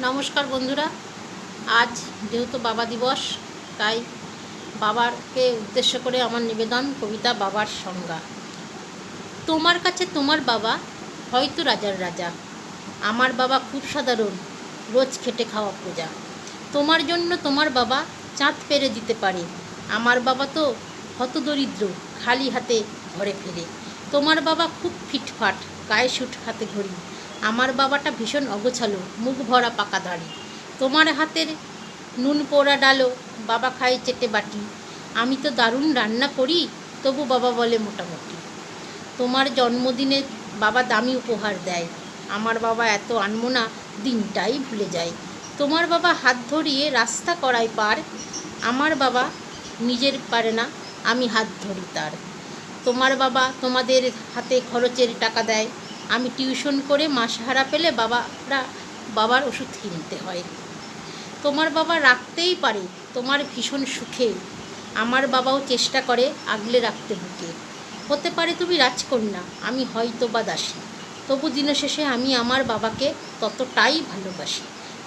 নমস্কার বন্ধুরা, আজ যেহেতু বাবা দিবস, তাই বাবাকে উদ্দেশ্য করে আমার নিবেদন কবিতা বাবার সংজ্ঞা। তোমার কাছে তোমার বাবা, হয়তো রাজার রাজা। আমার বাবা খুব সাধারণ, রোজ খেটে খাওয়া প্রজা। তোমার জন্য তোমার বাবা চাঁদ পেরে দিতে পারে। আমার বাবা তো হতদরিদ্র, খালি হাতে ঘরে ফেরে। তোমার বাবা খুব ফিটফাট, গায়ে শুট হাতে ঘড়ি। আমার বাবাটা ভীষণ অগোছালো, মুখ ভরা পাকা দাড়ি। তোমার হাতের নুন পোড়া ডালো বাবা খায় চেটে বাটি। আমি তো দারুণ রান্না করি, তবু বাবা বলে মোটামুটি। তোমার জন্মদিনে বাবা দামি উপহার দেয়। আমার বাবা এত আনমোনা দিনটাই ভুলে যায়। তোমার বাবা হাত ধরিয়ে রাস্তা করায় পার, আমার বাবা নিজের পারে না, আমি হাত ধরি তার। তোমার বাবা তোমাদের হাতে খরচের টাকা দেয় আমি টিউশন করে মাস হারা পেলে বাবারা বাবার ওষুধ কিনতে হয়। তোমার বাবা রাখতেই পারে, তোমার ভীষণ সুখে। আমার বাবাও চেষ্টা করে আগলে রাখতে বুকে। হতে পারে তুমি রাজকন্যা, আমি হয়তো বা দাসী। তবু দিন শেষে আমি আমার বাবাকে ততটাই ভালোবাসি।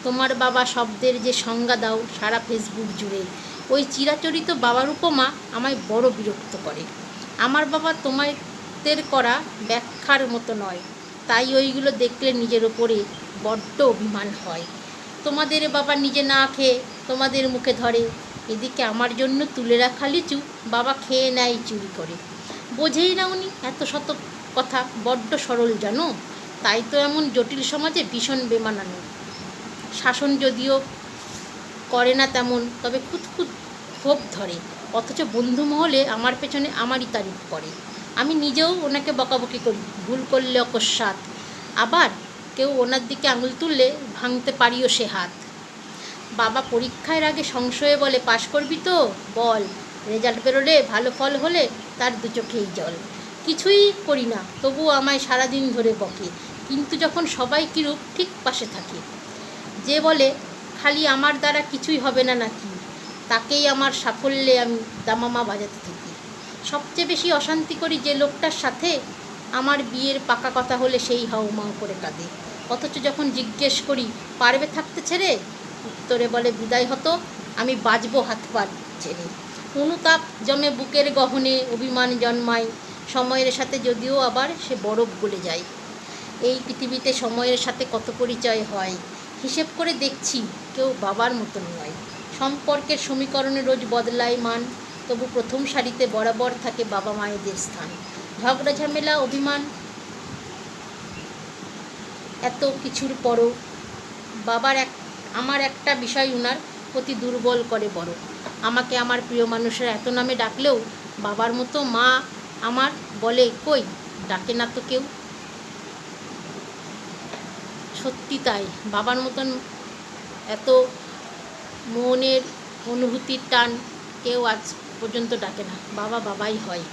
তোমার বাবা শব্দের যে সংজ্ঞা দাও সারা ফেসবুক জুড়ে, ওই চিরাচরিত বাবার উপমা আমায় বড় বিরক্ত করে। আমার বাবা তোমাদের করা ব্যাখ্যার মতো নয়। তাই ওইগুলো দেখলে নিজের ওপরে বড্ড অভিমান হয়। তোমাদের বাবা নিজে না খেয়ে তোমাদের মুখে ধরে। এদিকে আমার জন্য তুলে রাখা লিচু, বাবা খেয়ে নেয় চুরি করে। বোঝেই না উনি এত শত কথা, বড্ড সরল জানো? তাই তো এমন জটিল সমাজে ভীষণ বেমানানো শাসন যদিও করে না তেমন, তবে খুঁতখুত ক্ষোভ ধরে। অথচ বন্ধু মহলে আমার পেছনে আমারই তারিফ করে। আমি নিজেও ওনাকে বকাবকি করি, ভুল করলে অকস্মাৎ আবার কেউ ওনার দিকে আঙুল তুললে ভাঙতে পারিও সে হাত। বাবা পরীক্ষার আগে সংশয়ে বলে, পাশ করবি তো? বল। রেজাল্ট বেরোলে ভালো ফল হলে তার দু চোখেই জল। কিছুই করি না তবুও আমায় সারাদিন ধরে বকে। কিন্তু যখন সবাই কিরূপ, ঠিক পাশে থাকে। যে বলে, খালি আমার দ্বারা কিছুই হবে না নাকি? তাকেই আমার সাফল্যে আমি দামামা বাজাতে থাকি। সবচেয়ে বেশি অশান্তি করি যে লোকটার সাথে আমার বিয়ের পাকা কথা হলে সেই হাউমাউ করে কাঁদে। অথচ যখন জিজ্ঞেস করি, পারবে থাকতে ছেড়ে? উত্তরে বলে, বিদায় হতো, আমি বাজবো হাত পা ছেড়ে। অনুতাপ জমে বুকের গহনে অভিমান জন্মায়। সময়ের সাথে যদিও আবার সে বরফ গলে যায়। এই পৃথিবীতে সময়ের সাথে কত পরিচয় হয়? হিসেব করে দেখছি, কেউ বাবার মতন নয়। সম্পর্কের সমীকরণে রোজ বদলায় মান। তবু প্রথম সারিতে বরাবর থাকে বাবা মায়েদের স্থান। ঝগড়া, ঝামেলা, অভিমান, এত কিছুর পরও বাবার এক, আমার একটা বিষয় উনার প্রতি দুর্বল করে বড়। আমাকে আমার প্রিয় মানুষের এত নামে ডাকলেও বাবার মতো মা আমার বলে, কই, ডাকে না তো কেউ? সত্যি তাই, বাবার মতন এত মনের অনুভূতির টান কেউ আজ পর্যন্ত ডাকে না। বাবা বাবাই হয়।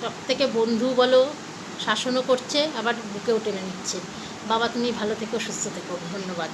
সব থেকে বন্ধু বলো, শাসনও করছে, আবার বুকেও টেনে নিচ্ছে। বাবা তুমি ভালো থেকো, সুস্থ থেকো। ধন্যবাদ।